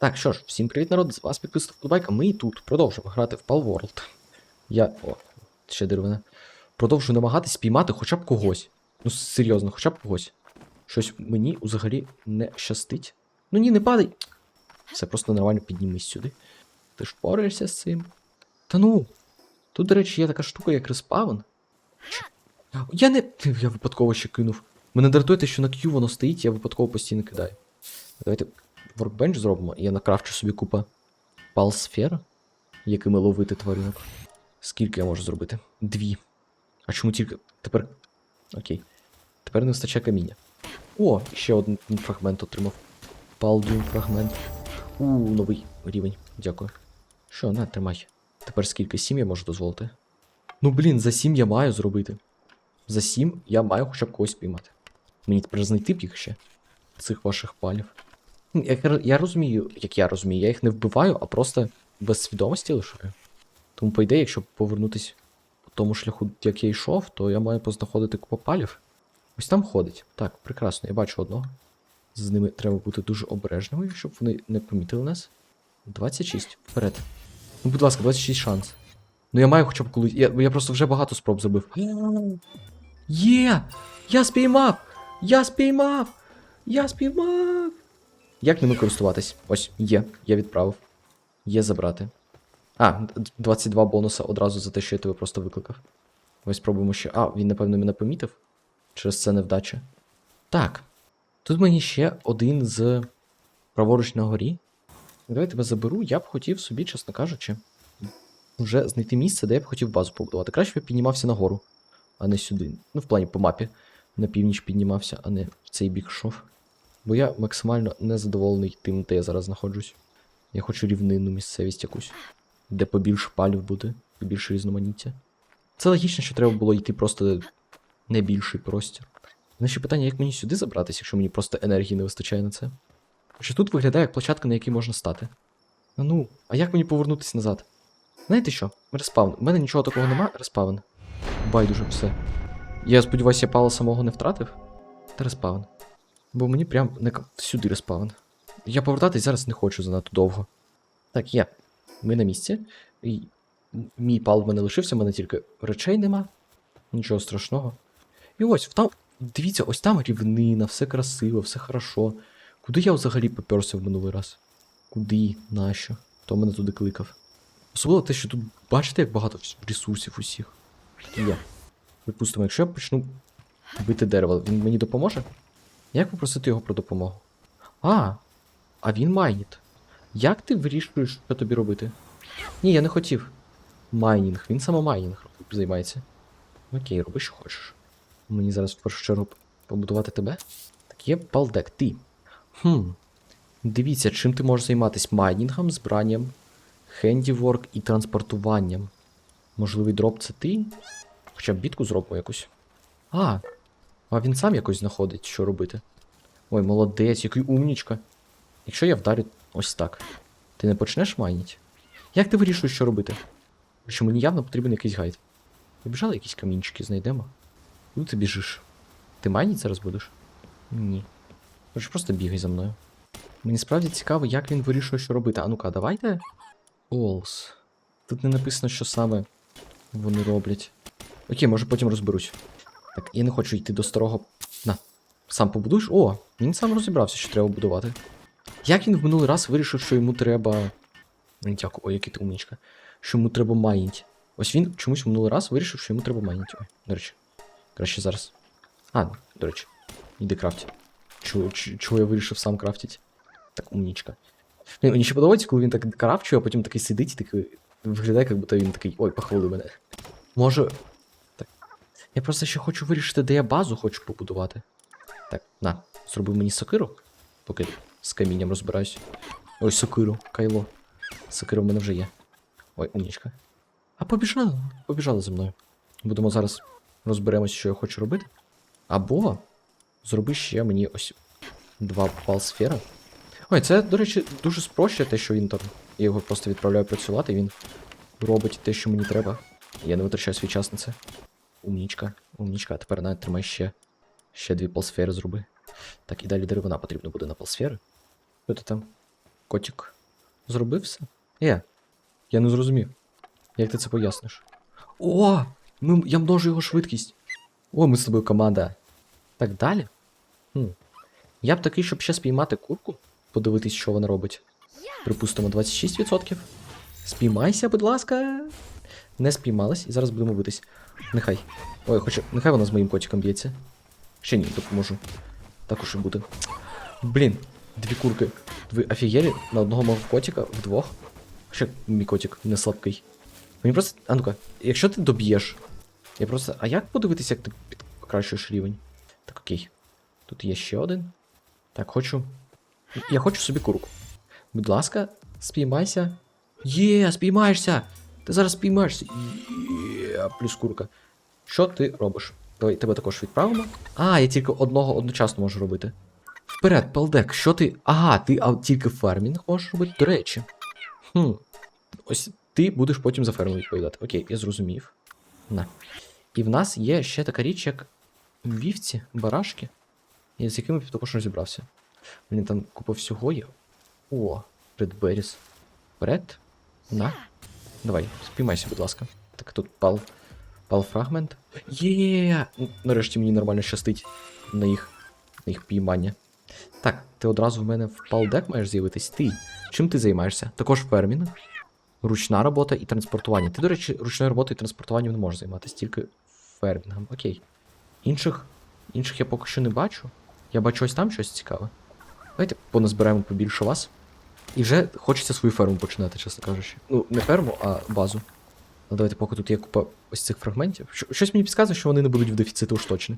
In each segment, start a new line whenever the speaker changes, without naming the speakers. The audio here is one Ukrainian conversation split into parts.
Так, що ж, всім привіт, народ, з вас підписав Подбайка. Ми тут продовжуємо грати в Pal World. Я. О, ще деревина. Продовжую намагатись спіймати хоча б когось. Ну, серйозно, хоча б когось. Щось мені взагалі не щастить. Ну ні, не падай. Все, просто нормально піднімись сюди. Ти ж пораєшся з цим. Та ну. Тут, до речі, є така штука, як респаун. Я не. Я випадково ще кинув. Мене дратує те, що на Q воно стоїть, я випадково постійно кидаю. Давайте воркбенч зробимо, і я накрафчу собі купа палсфер, якими ловити тваринок. Скільки я можу зробити? Дві. А чому тільки. Тепер. Окей. Тепер не вистачає каміння. О, ще один фрагмент отримав. Палдюн фрагмент. У, новий рівень. Дякую. Що, на, тримай. Тепер скільки? Сім я можу дозволити. Ну блін, за сім я маю зробити. За сім я маю хоча б когось піймати. Мені тепер знайти б їх ще. Цих ваших палів. Ну, Я, я- розумію, як я розумію, я їх не вбиваю, а просто без свідомості лишаю. Тому, по ідеї, якщо повернутись по тому шляху, як я йшов, то я маю познаходити купу палів. Ось там ходить. Так, прекрасно, я бачу одного. З ними треба бути дуже обережними, щоб вони не помітили нас. 26. Вперед. Ну, будь ласка, 26 шанс. Ну я маю хоча б колись. Я, я просто вже багато спроб забив. Є! Я спіймав! Я спіймав! Я спіймав! Як ними користуватись? Ось, є, я відправив. Є забрати. А, 22 бонуса одразу за те, що я тебе просто викликав. Ось спробуємо ще. А, він, напевно, мене помітив. Через це невдача. Так. Тут мені ще один з праворуч на горі. Давай тебе заберу. Я б хотів собі, чесно кажучи, вже знайти місце, де я б хотів базу побудувати. Краще б я піднімався нагору, а не сюди. Ну, в плані по мапі. На північ піднімався, а не в цей бік йшов. Бо я максимально незадоволений тим, де я зараз знаходжусь. Я хочу рівнинну місцевість якусь, де побільше палів буде, побільше різноманіття. Це логічно, що треба було йти просто не більший простір. Ще питання, як мені сюди забратися, якщо мені просто енергії не вистачає на це. Що тут виглядає як площадка, на якій можна стати. А ну, а як мені повернутися назад? Знаєте що? Респаун. У мене нічого такого нема, респаун. Байдуже все. Я сподіваюся, я пала самого не втратив. Та респаун. Бо мені прям не к- сюди респаун. Я повертатись зараз не хочу занадто довго. Так, є. Ми на місці. І мій пал в мене лишився, в мене тільки речей нема. Нічого страшного. І ось, там. Дивіться, ось там рівнина, все красиво, все хорошо. Куди я взагалі поперся в минулий раз? Куди? Нащо? Хто мене туди кликав? Особливо те, що тут бачите, як багато ресурсів усіх. Є. Припустимо, якщо я почну бити дерево, він мені допоможе? Як попросити його про допомогу? А, а він майніт. Як ти вирішуєш, що тобі робити? Ні, я не хотів. Майнінг, він самомайнінг займається. Окей, роби, що хочеш. Мені зараз в першу чергу побудувати тебе. Так є палдек, ти. Хм. Дивіться, чим ти можеш займатися майнінгом, збранням, хендіворк і транспортуванням. Можливий дроп це ти? Хоча б бітку зробимо якусь. А, а він сам якось знаходить, що робити. Ой, молодець, який умнічка. Якщо я вдарю ось так, ти не почнеш майніть? Як ти вирішуєш, що робити? Що мені явно потрібен якийсь гайд. Побіжали якісь камінчики, знайдемо. Куди ти біжиш? Ти майніть зараз будеш? Ні. Хоч просто бігай за мною. Мені справді цікаво, як він вирішує, що робити. А ну-ка, давайте. Олс. Тут не написано, що саме вони роблять. Окей, може потім розберусь. Так, я не хочу йти до старого. На. Сам побудуєш? О, він сам розібрався, що треба будувати. Як він в минулий раз вирішив, що йому треба. Дякую, ой, який ти умнічка. Що йому треба майніть. Ось він чомусь в минулий раз вирішив, що йому треба майніть. Ой, до речі. Краще зараз. А, до речі. Іди крафті. Чого, чого я вирішив сам крафтити? Так, умнічка. Мені ще подобається, коли він так крафчує, а потім такий сидить і такий. Виглядає, як будто він такий. Ой, похвали мене. Може. Я просто ще хочу вирішити, де я базу хочу побудувати. Так, на, зроби мені сокиру, поки з камінням розбираюсь. Ой, сокиру, кайло. Сокира в мене вже є. Ой, умнічка. А побіжали, побіжали за мною. Будемо зараз розберемось, що я хочу робити. Або зроби ще мені ось два палсфера. Ой, це, до речі, дуже спрощує те, що він там. Я його просто відправляю працювати, і він робить те, що мені треба. Я не витрачаю свій час на це. Умнічка, умнічка, а тепер навіть тримай ще. Ще дві палсфери зроби. Так, і далі деревина потрібно буде на палсфери. Що ти там? котик. Зробив все? Е, я не зрозумів. Як ти це поясниш? О! Ми, я множу його швидкість. О, ми з тобою команда. Так далі? Хм. Я б такий, щоб ще спіймати курку, подивитись, що вона робить. Припустимо, 26%. Спіймайся, будь ласка. Не спіймалась, і зараз будемо битись. Нехай. Ой, хоче. Нехай вона з моїм котиком б'ється. Ще ні, допоможу. Також і буде. Блін, дві курки. Ви офігели на одного мого котика вдвох. Ще мій котик не слабкий. Мені просто. А ну-ка, якщо ти доб'єш. Я просто. А як подивитися, як ти підкращуєш рівень? Так, окей. Тут є ще один. Так, хочу. Я хочу собі курку. Будь ласка, спіймайся. Є, спіймаєшся! Ти зараз спіймаєшся. Є, плюс курка. Що ти робиш? Давай тебе також відправимо. А, я тільки одного одночасно можу робити. Вперед, палдек, що ти. Ага, ти а, тільки фермінг можеш робити, до речі. Хм. Ось ти будеш потім за ферму відповідати. Окей, я зрозумів. На. І в нас є ще така річ, як вівці, барашки, і з якими я також розібрався. Блін, там купа всього є. О, Редберіс. Вперед. На. Давай, спіймайся, будь ласка. Так, тут пал. Пал фрагмент. Є! Ну, Нарешті мені нормально щастить на їх, на їх піймання. Так, ти одразу в мене в палдек маєш з'явитись. Ти. Чим ти займаєшся? Також фермінг, ручна робота і транспортування. Ти, до речі, ручною роботою і транспортуванням не можеш займатися, тільки фермінгом. Окей. Інших. Інших я поки що не бачу. Я бачу ось там щось цікаве. Давайте поназберемо побільше вас. І вже хочеться свою ферму починати, чесно кажучи. Ну, не ферму, а базу. Ну, давайте, поки тут є купа ось цих фрагментів. Щось мені підказує, що вони не будуть в дефіциту уж точно.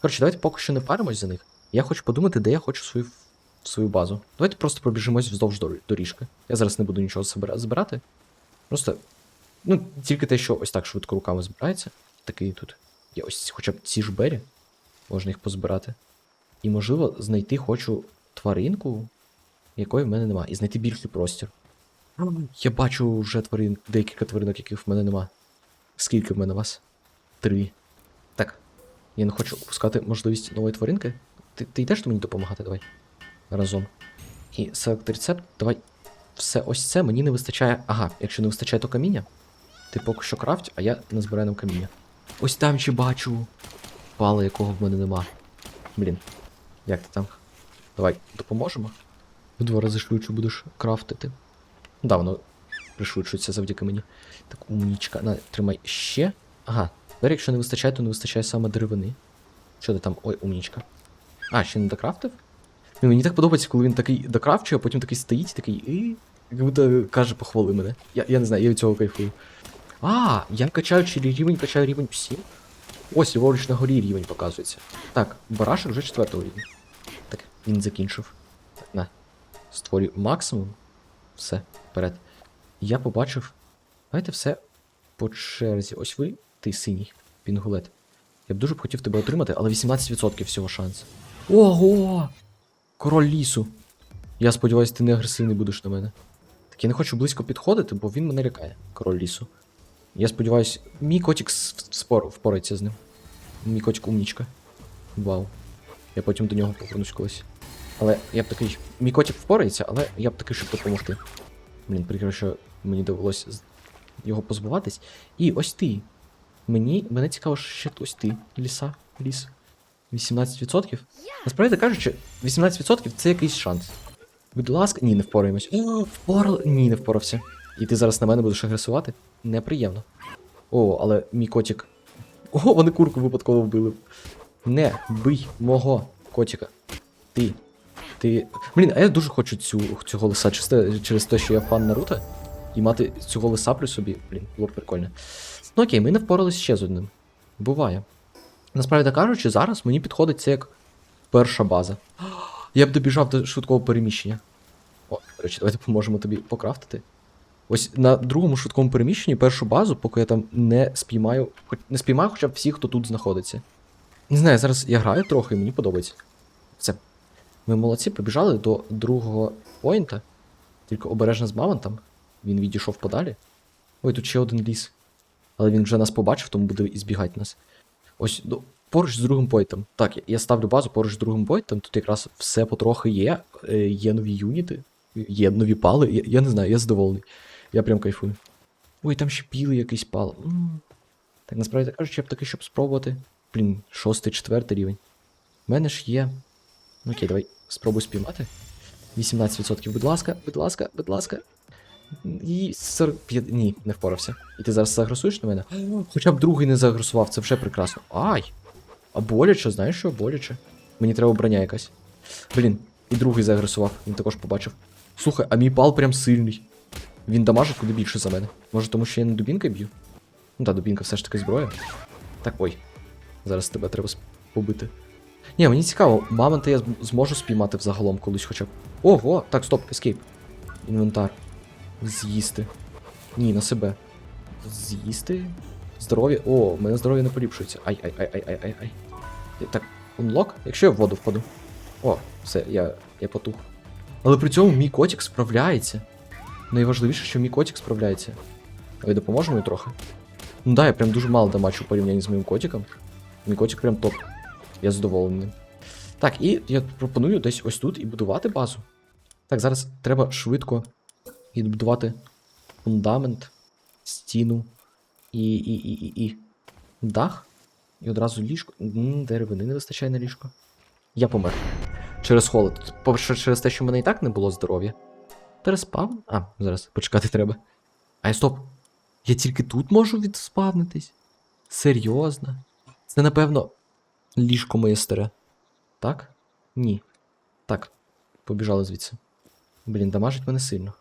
Коротше, давайте поки що не паримось за них. Я хочу подумати, де я хочу свою, свою базу. Давайте просто пробіжимось вздовж доріжки. Я зараз не буду нічого збирати. Просто. Ну, тільки те, що ось так швидко руками збирається. Такий тут. Є ось хоча б ці ж бері. Можна їх позбирати. І, можливо, знайти хочу тваринку, якої в мене немає. І знайти більший простір. Я бачу вже тварин, декілька тваринок, яких в мене нема. Скільки в мене вас? Три. Так. Я не хочу опускати можливість нової тваринки. Ти, ти йдеш мені допомагати? Давай. Разом. І селект рецепт, давай. Все ось це мені не вистачає. Ага, якщо не вистачає, то каміння. Ти поки що крафть, а я не збираю нам каміння. Ось там ще бачу. Пала, якого в мене нема. Блін. Як ти там? Давай, допоможемо. В два рази швидше будеш крафтити. Да, воно пришвидшується завдяки мені. Так, умнічка. На, тримай ще. Ага. Тепер, якщо не вистачає, то не вистачає саме деревини. Що ти там? Ой, умнічка. А, ще не докрафтив? Ну, мені так подобається, коли він такий докрафчує, а потім такий стоїть, такий і. Як будто каже, похвали мене. Я, я не знаю, я від цього кайфую. А, я качаю чи рівень, качаю рівень 7. Ось, ліворуч на горі рівень показується. Так, барашек вже четвертого рівня. Так, він закінчив. На. Створюю максимум. Все, вперед. Я побачив. Давайте все по черзі. Ось ви, ти синій, пінгулет. Я б дуже б хотів тебе отримати, але 18% всього шанс. Ого! Король лісу. Я сподіваюся, ти не агресивний будеш на мене. Так я не хочу близько підходити, бо він мене лякає, король лісу. Я сподіваюся, мій котик спор, впорається з ним. Мій котик умнічка. Вау. Я потім до нього повернусь колись. Але я б такий. Мій котик впорається, але я б такий, щоб допомогти. Блін, прикро, що мені довелося його позбуватись. І ось ти. Мені, мене цікаво, ще ось ти, ліса, ліс. 18%? Насправді кажучи, 18% це якийсь шанс. Будь ласка, ні, не впораємось. О, впорали. Ні, не впорався. І ти зараз на мене будеш агресувати? Неприємно. О, але мій котик. О, вони курку випадково вбили. Не бий мого котика. Ти. Ти. Блін, а я дуже хочу цю, цього лиса через те, через те, що я фан Наруто. І мати цього лиса при собі, блін, було б прикольно. Ну окей, ми не впоралися ще з одним. Буває. Насправді кажучи, зараз мені підходить це як перша база. Я б добіжав до швидкого переміщення. О, до речі, давайте поможемо тобі покрафтити. Ось на другому швидкому переміщенні першу базу, поки я там не спіймаю, хоч не спіймаю хоча б всіх, хто тут знаходиться. Не знаю, зараз я граю трохи, і мені подобається. Все. Ми молодці, побіжали до другого поінта. Тільки обережно з мамонтом. Він відійшов подалі. Ой, тут ще один ліс. Але він вже нас побачив, тому буде і збігати нас. Ось ну, поруч з другим поінтом. Так, я- ставлю базу поруч з другим поінтом. Тут якраз все потрохи є. Е, є нові юніти. є нові пали. Я, я не знаю, я задоволений. Я прям кайфую. Ой, там ще білий якийсь пал. М. Так насправді так кажучи, я б таки, щоб спробувати. Блін, шостий, четвертий рівень. У мене ж є. Ну окей, давай спробуй спіймати. 18%, будь ласка, будь ласка, будь ласка. І 45. Ні, не впорався. І ти зараз загресуєш на мене? Хоча б другий не загресував, це вже прекрасно. Ай! А боляче, знаєш що? Боляче. Мені треба броня якась. Блін, і другий загресував, він також побачив. Слухай, а мій пал прям сильний. Він дамажить куди більше за мене. Може, тому що я не дубінкою б'ю? Ну та, дубінка все ж таки зброя. Так, ой. Зараз тебе треба побити. Ні, мені цікаво, мамонта я зможу спіймати взагалом колись хоча б. Ого, так, стоп, ескейп. Інвентар. З'їсти. Ні, на себе. З'їсти. Здоров'я. О, в мене здоров'я не поліпшується. Ай, ай, ай, ай, ай, ай, ай. Так, унлок? Якщо я в воду впаду. О, все, я, я потух. Але при цьому мій котик справляється. Найважливіше, що мій котик справляється. Давай допоможемо йому трохи. Ну да, я прям дуже мало дамачу в порівнянні з моїм котиком. Мій котик прям топ. Я задоволений. Так, і я пропоную десь ось тут і будувати базу. Так, зараз треба швидко відбудувати фундамент, стіну і. і. і. і. і. дах. І одразу ліжко. Деревини не вистачає на ліжко. Я помер. Через холод. По-перше, через те, що в мене і так не було здоров'я. Переспав? А, зараз почекати треба. Ай, стоп. Я тільки тут можу відспавнитись? Серйозно? Це, напевно, ліжко моє старе. Так? Ні. Так, побіжали звідси. Блін, дамажить мене сильно.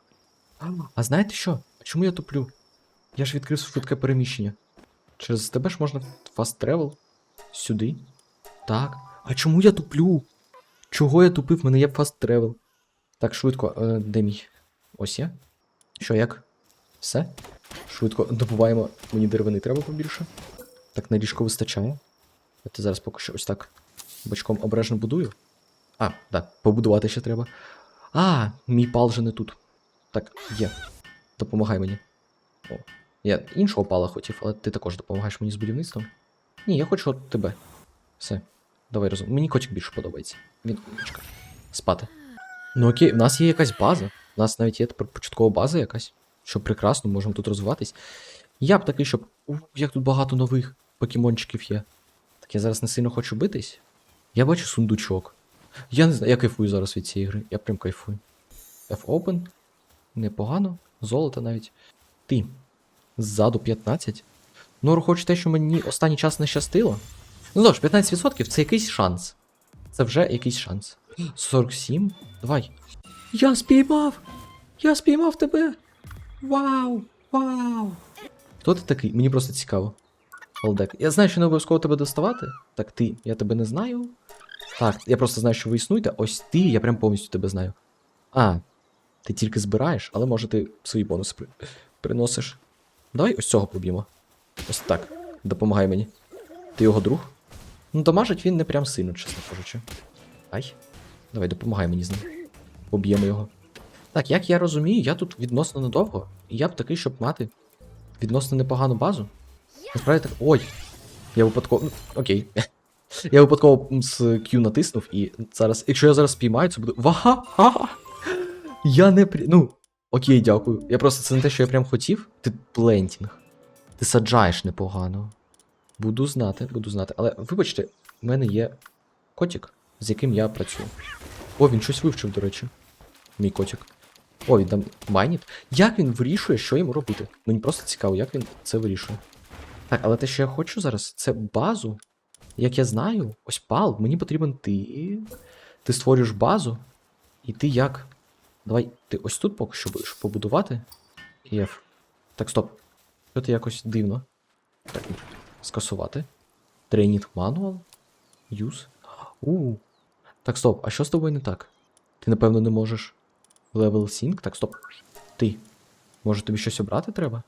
А знаєте що? Чому я туплю? Я ж відкрив швидке переміщення. Через тебе ж можна fast travel сюди. Так. А чому я туплю? Чого я тупив? Мене є fast travel. Так, швидко, е, де мій? Ось я. Що, як? Все? Швидко добуваємо. Мені деревини треба побільше. Так, на ліжко вистачає. Я ти зараз поки що ось так бочком обережно будую. А, так, побудувати ще треба. А, мій пал вже не тут. Так, є. Допомагай мені. О, я іншого пала хотів, але ти також допомагаєш мені з будівництвом. Ні, я хочу от тебе. Все. Давай разом. Мені котик більше подобається. Він умничка. Спати. Ну окей, в нас є якась база. У нас навіть є початкова база якась. Що прекрасно, можемо тут розвиватись. Я б такий, щоб. Ух, як тут багато нових покемончиків є. Так я зараз не сильно хочу битись. Я бачу сундучок. Я не знаю, я кайфую зараз від цієї гри. Я прям кайфую. F-Open. Непогано. Золото навіть. Ти. Ззаду 15. Ну, хоч те, що мені останній час не щастило. Ну тож, 15% це якийсь шанс. Це вже якийсь шанс. 47? Давай. Я спіймав! Я спіймав тебе! Вау! Вау! Хто ти такий? Мені просто цікаво. Олдек. Я знаю, що не обов'язково тебе доставати. Так ти, я тебе не знаю. Так, я просто знаю, що ви існуєте. Ось ти, я прям повністю тебе знаю. А, ти тільки збираєш, але може ти свої бонуси при... приносиш. Давай ось цього поб'ємо. Ось так. Допомагай мені. Ти його друг? Ну, дамажить він не прям сильно, чесно кажучи. Ай. Давай, допомагай мені з ним. Поб'ємо його. Так, як я розумію, я тут відносно недовго. І я б такий, щоб мати відносно непогану базу. Насправді так. Ой! Я випадково. Ну, окей. Я випадково з Q натиснув і зараз. Якщо я зараз спіймаю, це буде. Вага! ха Я не при. Ну. Окей, дякую. Я просто це не те, що я прям хотів. Ти плентінг. Ти саджаєш непогано. Буду знати, буду знати. Але вибачте, в мене є котик, з яким я працюю. О, він щось вивчив, до речі. Мій котик. О, він там майніт. Як він вирішує, що йому робити? Мені просто цікаво, як він це вирішує. Так, але те, що я хочу зараз, це базу. Як я знаю, ось пал, мені потрібен ти. Ти створюєш базу. І ти як? Давай, ти ось тут поки що будеш побудувати. Єф. Так, стоп. Що ти якось дивно. Так, скасувати. Тренінг мануал. Юз. У. Так, стоп, а що з тобою не так? Ти, напевно, не можеш. Level sync? Так, стоп. Ти. Може тобі щось обрати треба?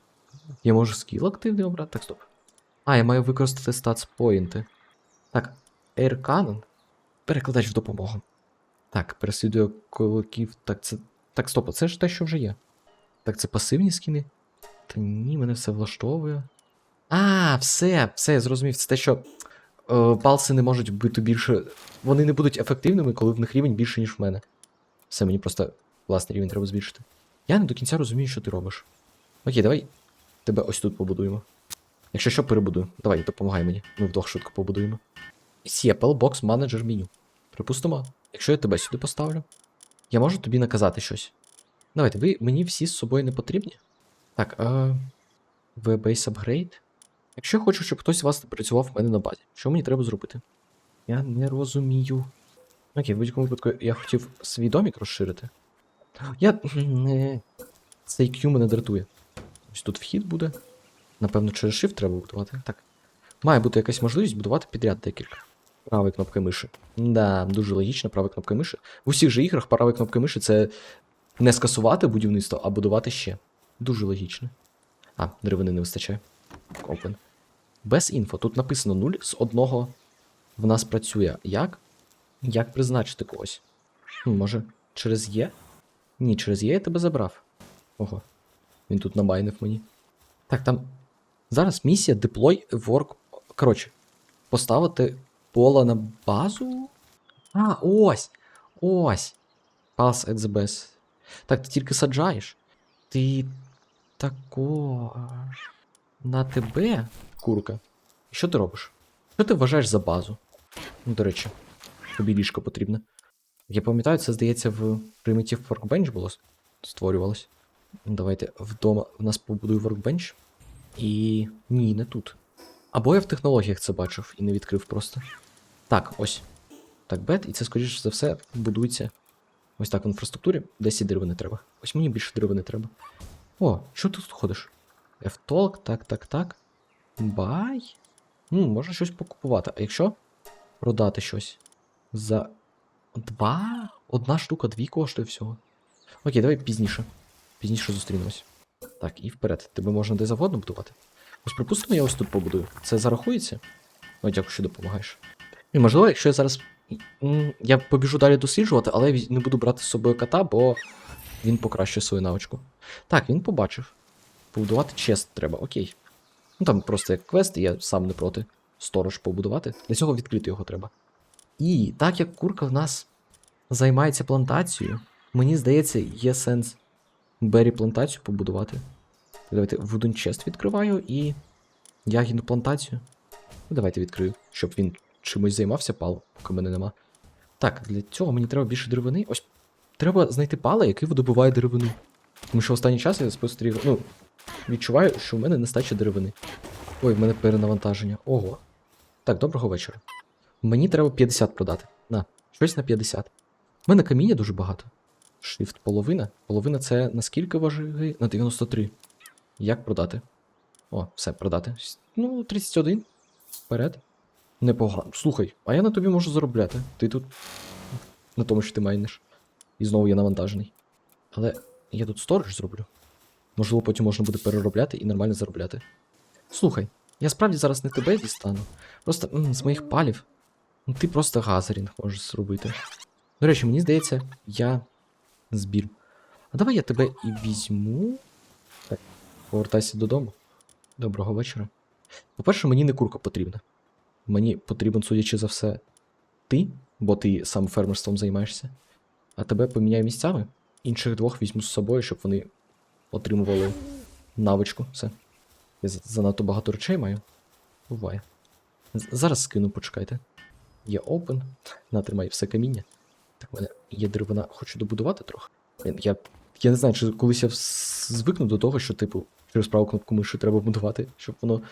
Я можу скіл активний обрати? Так, стоп. А, я маю використати статс поінти. Так, Air Cannon. Перекладач в допомогу. Так, переслідує кулаків. Так, це. Так, стоп, це ж те, що вже є. Так, це пасивні скіни? Та ні, мене все влаштовує. А, все, все, я зрозумів. Це те, що е, палси не можуть бути більше. Вони не будуть ефективними, коли в них рівень більше, ніж в мене. Все, мені просто Власний рівень треба збільшити. Я не до кінця розумію, що ти робиш. Окей, давай тебе ось тут побудуємо. Якщо що, перебудую. Давай, допомагай мені. Ми вдвох швидко побудуємо. Сєпел, бокс, менеджер, меню. Припустимо, якщо я тебе сюди поставлю, я можу тобі наказати щось. Давайте, ви мені всі з собою не потрібні. Так, а. V-Base. Якщо я хочу, щоб хтось з вас працював в мене на базі, що мені треба зробити? Я не розумію. Окей, в будь-якому випадку я хотів свій домік розширити. Я. Цей Q мене дратує. Ось тут вхід буде. Напевно, через Shift треба будувати. Так. Має бути якась можливість будувати підряд декілька. Правою кнопкою миші. Да, дуже логічно, правою кнопкою миші. В усіх же іграх правою кнопкою миші це не скасувати будівництво, а будувати ще. Дуже логічно. А, деревини не вистачає. Open. Без інфо. Тут написано 0 з одного в нас працює. Як? Як призначити когось? Хм, може, через Є? Ні, через Є я тебе забрав. Ого. Він тут намайнив мені. Так, там. Зараз місія deploy work. Коротше, поставити пола на базу. А, ось! Ось! Pass at the best. Так, ти тільки саджаєш. Ти тако. На тебе, курка. Що ти робиш? Що ти вважаєш за базу? Ну, до речі, тобі ліжко потрібне. Я пам'ятаю, це здається в Primitive Workbench було створювалось. Давайте вдома в нас побудую workbench. І. Ні, не тут. Або я в технологіях це бачив і не відкрив просто. Так, ось. Так, бет, і це, скоріш за все, будується ось так в інфраструктурі. Десь і деревини треба. Ось мені більше деревини треба. О, що ти тут ходиш? F-Talk, так, так, так. Бай. Ну, можна щось покупувати. А якщо продати щось за два? Одна штука, дві коштує всього. Окей, давай пізніше. Пізніше зустрінемось. Так, і вперед. Тебе можна де завгодно будувати. Ось припустимо, я ось тут побудую. Це зарахується? О, дякую, що допомагаєш. І можливо, якщо я зараз. Я побіжу далі досліджувати, але не буду брати з собою кота, бо він покращує свою навичку. Так, він побачив. Побудувати чест треба, окей. Ну там просто як квест, і я сам не проти. Сторож побудувати. Для цього відкрити його треба. І так як курка в нас займається плантацією, мені здається, є сенс Бері плантацію побудувати. Давайте Chest відкриваю і ягідну плантацію. Ну, давайте відкрию, щоб він чимось займався, пал, поки мене нема. Так, для цього мені треба більше деревини. Ось треба знайти пала, який видобуває деревину. Тому що останній час я спостерігаю. Ну, відчуваю, що в мене нестача деревини. Ой, в мене перенавантаження. Ого. Так, доброго вечора. Мені треба 50 продати. На, щось на 50. У мене каміння дуже багато. Shift половина. Половина це наскільки ваги? На 93. Як продати? О, все, продати. Ну, 31. Вперед. Непогано. Слухай, а я на тобі можу заробляти. Ти тут. На тому, що ти майниш. І знову я навантажений. Але я тут сторож зроблю. Можливо, потім можна буде переробляти і нормально заробляти. Слухай, я справді зараз не тебе дістану. Просто м, з моїх палів. Ти просто газерінг можеш зробити. До речі, мені здається, я збір. А давай я тебе і візьму. Так, повертайся додому. Доброго вечора. По-перше, мені не курка потрібна. Мені потрібен, судячи за все, ти, бо ти сам фермерством займаєшся. А тебе поміняю місцями. Інших двох візьму з собою, щоб вони отримували навичку. Все. Я занадто багато речей маю. Буває. Зараз скину, почекайте. Є open. Натримай все каміння. Так, в мене є деревина, хочу добудувати трохи. Я, я не знаю, чи колись я звикну до того, що, типу, через праву кнопку миші треба будувати, щоб воно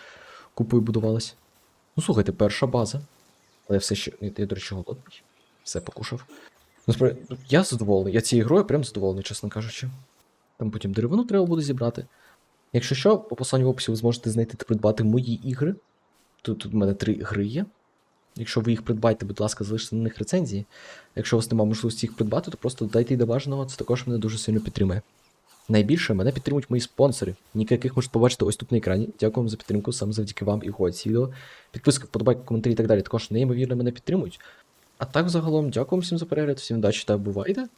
купою будувалось. Ну, слухайте, перша база. Але все ще. Я, я, до речі, голодний. Все покушав. Насправді, ну, я задоволений. Я цією грою прям задоволений, чесно кажучи. Там потім деревину треба буде зібрати. Якщо що, по посланню в описі ви зможете знайти та придбати мої ігри. Тут, тут в мене три гри є. Якщо ви їх придбаєте, будь ласка, залиште на них рецензії. Якщо у вас немає можливості їх придбати, то просто додайте їх до бажаного, це також мене дуже сильно підтримує. Найбільше мене підтримують мої спонсори, ніки яких можете побачити ось тут на екрані. Дякую вам за підтримку, саме завдяки вам і гоці відео. Підписка, вподобайка, коментарі і так далі також неймовірно мене підтримують. А так, загалом, дякую всім за перегляд, всім удачі та бувайте!